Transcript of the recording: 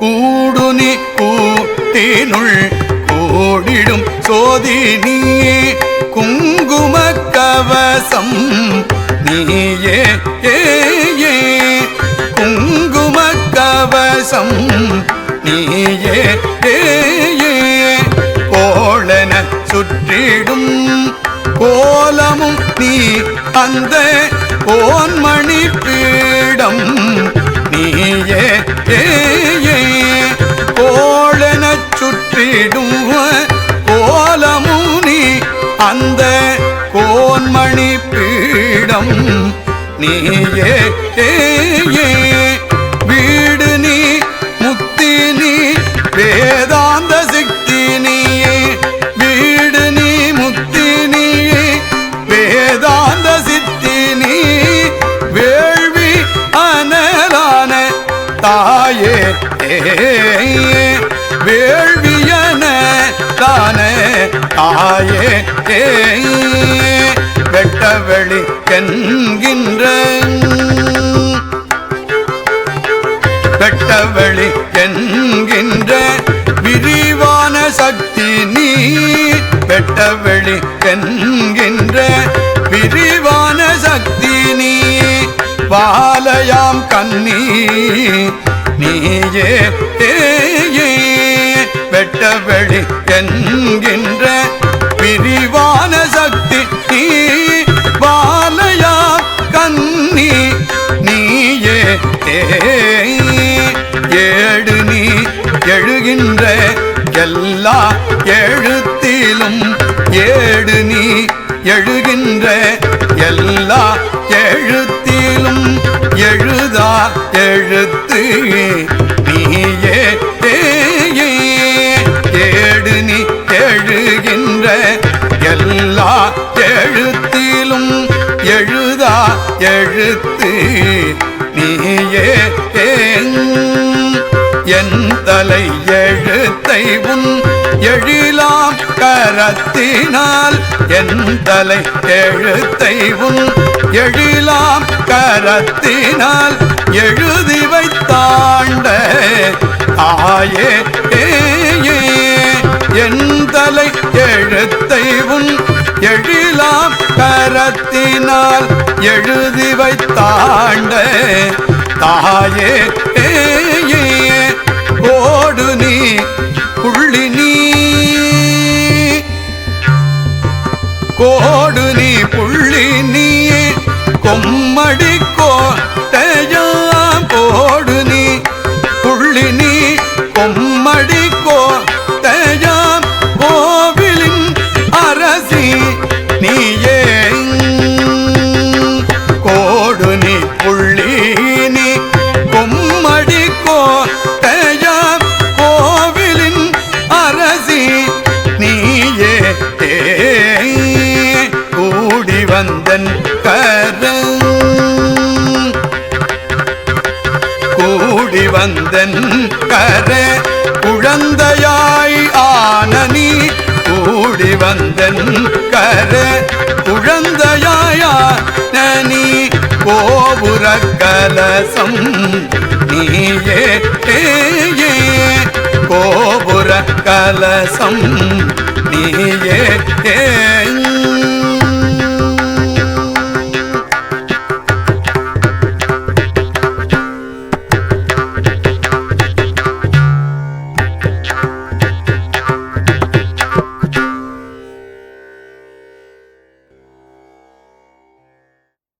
கூடுனி கூட்டினுள் கோடிடும் சோதி நீயே. குங்கும கவசம் நீயே ஏ குங்கும கவசம் நீயே ஏ ஏ. கோளன சுற்றிடும் கோலமும் நீ அந்த கோன்மணி பீடம். நீயே ஏ. சுற்றிடும் கோலமுனி அந்த கோன்மணி பீடம் நீயே வீடு நீ முக்தி நீ வேதாந்த சக்தி நீயே. வீடு நீ முக்தி நீ வேதாந்த சித்தி நீ. வேள்வி அனலான தாயே ஏ தாயே வெட்டவெளி என்கின்ற வெட்டவெளி என்கின்ற விரிவான சக்தி நீ வெட்டவெளி என்கின்ற விரிவான சக்தி நீ பாலயாம் கண்ணி நீயே ஏயே வெட்டவெளி என்கின்ற கேட்டே ஏடு நீ எழுகின்ற எல்லா எழுத்திலும் ஏடு நீ எழுகின்ற எல்லா எழுத்திலும் எழுதா எழுத்து. என் தலை எழுத்தை உன் எழிலாம் கரத்தினால். என் தலை எழுத்தை உன் எழிலாம் கரத்தினால். எழுதி வைத்தாண்ட ஆயே என் தலை எழுத்தை உன் எழிலாம் கரத்தினால். எழுதி வைத்தாண்ட தாயே ஏ. கோடு நீ புள்ளி நீ கொம்மடி கோட்டையாம் கோடு நீ. வந்தன் கரம் கூடி வந்தன் கர குழந்தையாய் ஆனனி கூடி வந்தன் கர குழந்தையாயான கோபுர கலசம் நீயே கோபுர கலசம் நீயே ஏ